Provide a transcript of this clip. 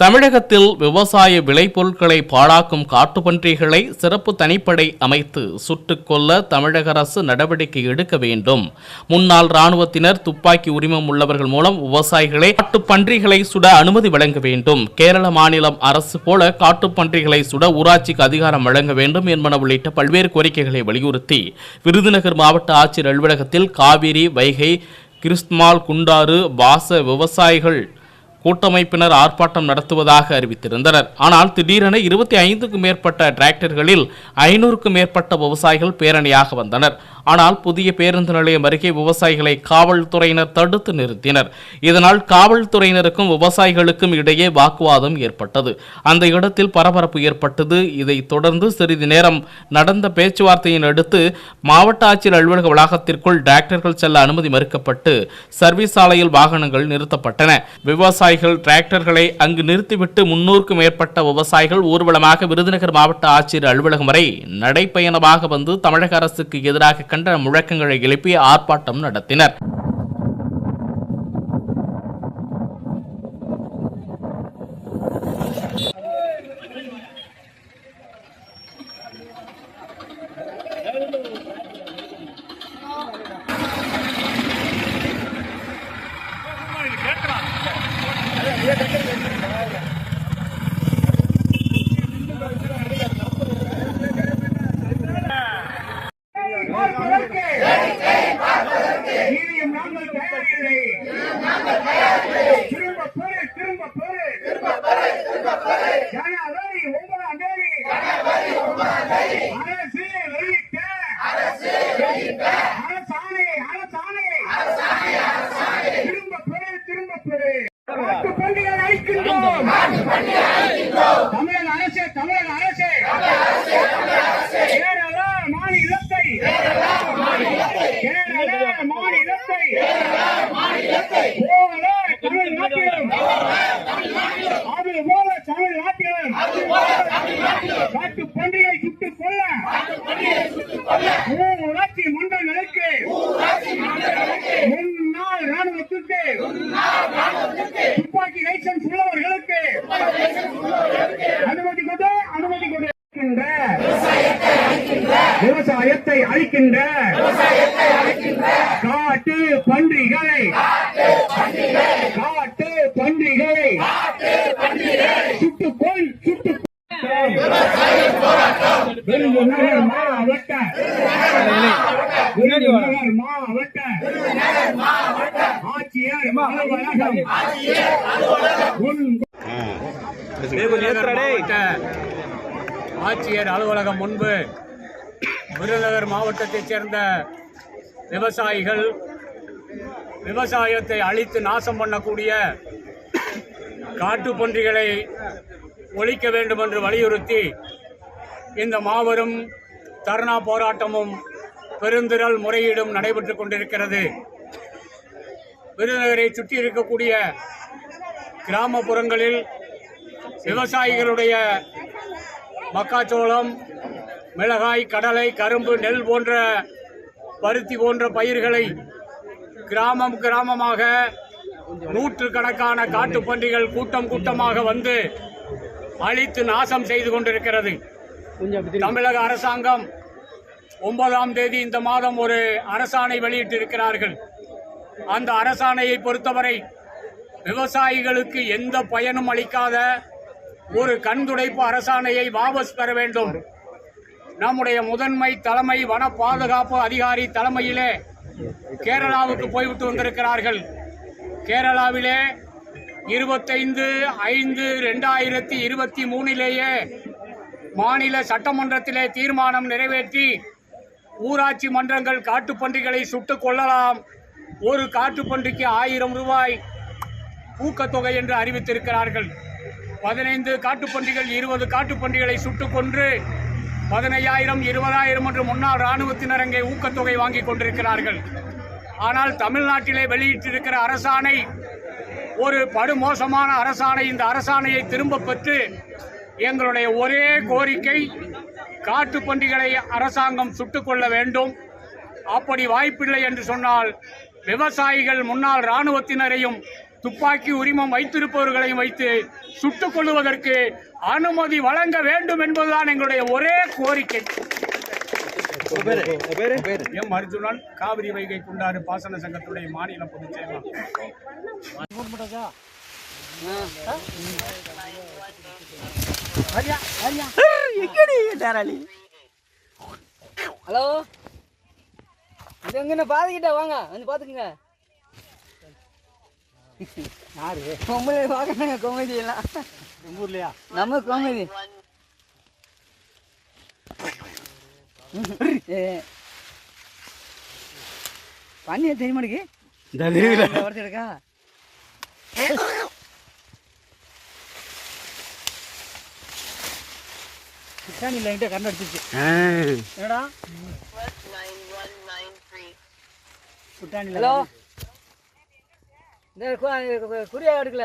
தமிழகத்தில் விவசாய விளைபொருட்களை பாழாக்கும் காட்டுப்பன்றிகளை சிறப்பு தனிப்படை அமைத்து சுட்டுக் கொல்ல தமிழக அரசு நடவடிக்கை எடுக்க வேண்டும். முன்னாள் ராணுவத்தினர் துப்பாக்கி உரிமம் உள்ளவர்கள் மூலம் விவசாயிகளை காட்டுப்பன்றிகளை சுட அனுமதி வழங்க வேண்டும். கேரள மாநிலம் அரசு போல காட்டுப்பன்றிகளை சுட ஊராட்சிக்கு அதிகாரம் வழங்க வேண்டும் என்பன உள்ளிட்ட பல்வேறு கோரிக்கைகளை வலியுறுத்தி விருதுநகர் மாவட்ட ஆட்சியர் அலுவலகத்தில் காவிரி வைகை கிறிஸ்துமால் குண்டாறு வாச விவசாயிகள் கூட்டமைப்பினர் ஆர்ப்பாட்டம் நடத்துவதாக அறிவித்திருந்தனர். ஆனால் திடீரென இருபத்தி ஐந்துக்கும் மேற்பட்ட டிராக்டர்களில் ஐநூறுக்கும் மேற்பட்ட விவசாயிகள் பேரணியாக வந்தனர். ஆனால் புதிய பேருந்து நிலையம் அருகே விவசாயிகளை காவல்துறையினர் தடுத்து நிறுத்தினர். இதனால் காவல்துறையினருக்கும் விவசாயிகளுக்கும் இடையே வாக்குவாதம் ஏற்பட்டது. அந்த இடத்தில் பரபரப்பு ஏற்பட்டது. இதைத் தொடர்ந்து சிறிது நேரம் நடந்த பேச்சுவார்த்தையின் அடுத்து மாவட்ட ஆட்சியர் அலுவலக வளாகத்திற்குள் டிராக்டர்கள் செல்ல அனுமதி மறுக்கப்பட்டு சர்வீஸ் சாலையில் வாகனங்கள் நிறுத்தப்பட்டன. விவசாயிகள் டிராக்டர்களை அங்கு நிறுத்திவிட்டு முன்னூறுக்கும் மேற்பட்ட விவசாயிகள் ஊர்வலமாக விருதுநகர் மாவட்ட ஆட்சியர் அலுவலகம் வரை நடைப்பயணமாக வந்து தமிழக அரசுக்கு எதிராக கண்டன முழக்கங்களை எழுப்பி ஆர்ப்பாட்டம் நடத்தினர் பார்ப்பதற்கு இனியும் நாங்கள் தயாரில்லை திரும்ப பெறு திரும்ப பெறு ஜனவரி ஒன்பதாம் தேதி அரசு வெளியிட்ட அரசாணை அரசாணை திரும்ப பெறு திரும்ப பெறு நாட்டு பண்டிகை அளிக்கின்றோம் தமிழக அரசே தமிழக அரசே கேரள மாநிலத்தை கேரள மாநிலத்தை போல தமிழ்நாட்டிலும் அது போல தமிழ்நாட்டிலும் காட்டு பண்டிகை சுட்டுக் கொள்ள ஊராட்சி மன்றங்களுக்கு முன்னாள் ராணுவத்திற்கு துப்பாக்கி லைசன்ஸ் உள்ளவர்களுக்கு அனுமதி கொடு அனுமதி கொடு. விவசாயத்தை அழிக்கின்ற காட்டு பன்றிகளை காட்டு பன்றிகளை சுட்டுக்கொள் சுட்டு விருதுநகர் மாவட்ட விருதுநகர் மாவட்ட ஆட்சியர் அலுவலகம் ஆட்சியர் அலுவலகம் முன்பு விருதுநகர் மாவட்டத்தைச் சேர்ந்த விவசாயிகள் விவசாயத்தை அழித்து நாசம் பண்ணக்கூடிய காட்டுப்பன்றிகளை ஒழிக்க வேண்டும் என்று வலியுறுத்தி இந்த மாபெரும் தர்ணா போராட்டமும் பெருந்திரள் முறையீடும் நடைபெற்றுக் கொண்டிருக்கிறது. விருதுநகரை சுற்றி இருக்கக்கூடிய கிராமப்புறங்களில் விவசாயிகளுடைய மக்காச்சோளம் மிளகாய் கடலை கரும்பு நெல் போன்ற பருத்தி போன்ற பயிர்களை கிராமம் கிராமமாக நூற்றுக்கணக்கான காட்டுப்பன்றிகள் கூட்டம் கூட்டமாக வந்து அழித்து நாசம் செய்து கொண்டிருக்கிறது. தமிழக அரசாங்கம் ஒன்பதாம் தேதி இந்த மாதம் ஒரு அரசாணை வெளியிட்டிருக்கிறார்கள். அந்த அரசாணையை பொறுத்தவரை விவசாயிகளுக்கு எந்த பயனும் அளிக்காத ஒரு கண்துடைப்பு அரசாணையை வாபஸ் பெற வேண்டும். நம்முடைய முதன்மை தலைமை வன பாதுகாப்பு அதிகாரி தலைமையிலே கேரளாவுக்கு போய்விட்டு வந்திருக்கிறார்கள். கேரளாவிலே இருபத்தைந்து ஐந்து ரெண்டாயிரத்தி இருபத்தி மூணிலேயே மாநில சட்டமன்றத்திலே தீர்மானம் நிறைவேற்றி ஊராட்சி மன்றங்கள் காட்டுப்பன்றிகளை சுட்டுக் கொள்ளலாம். ஒரு காட்டுப்பன்றிக்கு ஆயிரம் ரூபாய் ஊக்கத்தொகை என்று அறிவித்திருக்கிறார்கள். பதினைந்து காட்டுப்பன்றிகள் இருபது காட்டுப்பன்றிகளை சுட்டுக் கொன்று பதினையாயிரம் இருபதாயிரம் என்று முன்னாள் இராணுவத்தினர் அங்கே ஊக்கத்தொகை வாங்கிக் கொண்டிருக்கிறார்கள். ஆனால் தமிழ்நாட்டிலே வெளியிட்டிருக்கிற அரசாணை ஒரு படுமோசமான அரசாணை. இந்த அரசாணையை திரும்ப பெற்று எங்களுடைய ஒரே கோரிக்கை காட்டுப்பன்றிகளை அரசாங்கம் சுட்டுக் கொள்ள வேண்டும். அப்படி வாய்ப்பில்லை என்று சொன்னால் விவசாயிகள் முன்னாள் இராணுவத்தினரையும் துப்பாக்கி உரிமம் வைத்திருப்பவர்களையும் வைத்து சுட்டுக் கொள்வதற்கு அனுமதி வழங்க வேண்டும் என்பதுதான் எங்களுடைய ஒரே கோரிக்கை. எம் அர்ஜுனன் காவிரி வைகை குண்டாறு பாசன சங்கத்துடைய மாநில பொதுச் செயலாளர் ஹலோ? இது எங்கன்னு பாத்துக்கிட்ட வாங்க. வந்து பாத்துக்குங்க. யாரு? பொம்பளை பாக்கணுங்க கோமதி எல்லாம் ஊர்லயா? நம்ம கோமதி. பண்ணிய தெரியுமாடுக்கு இருக்கா? கிட்டாணி லைன்ட்ட கண்டு அடிச்சிச்சு என்னடா? ஹலோ இந்த குறியா எடுக்கல?